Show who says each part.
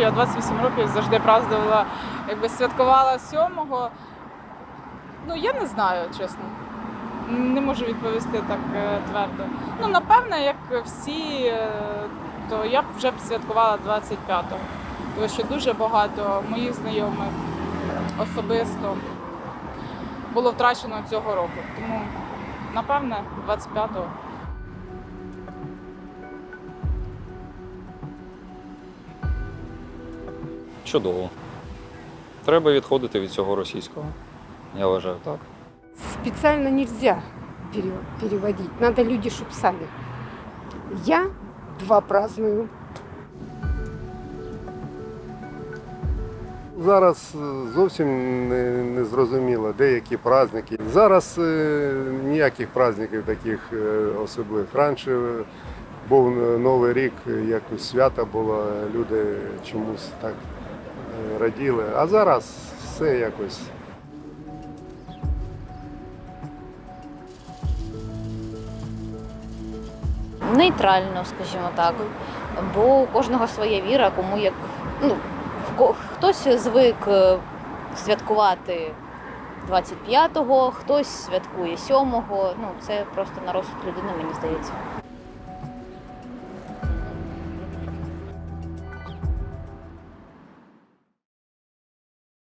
Speaker 1: Я 28 років завжди празднувала, якби святкувала 7-го. Ну, я не знаю, чесно. Не можу відповісти так е, твердо. Ну, напевне, як всі, е, то я б вже б святкувала 25-го. Тому що дуже багато моїх знайомих особисто було втрачено цього року. Тому, напевне, 25-го.
Speaker 2: Чудово. Треба відходити від цього російського. Я вважаю так.
Speaker 3: Специально нельзя пере- переводить. Надо люди, чтобы сами. Я два праздную.
Speaker 4: Зараз е, зовсім не, не зрозуміло, деякі праздники. Зараз е, ніяких праздників таких е, особливих. Раніше був е, Новий рік, е, якось свято було, люди чомусь так раділи. А зараз все якось.
Speaker 5: нейтрально, скажімо так. Бо у кожного своя віра, кому як ну, хтось звик е, святкувати 25-го, хтось святкує 7-го. Ну, це просто на розсуд людини, мені здається.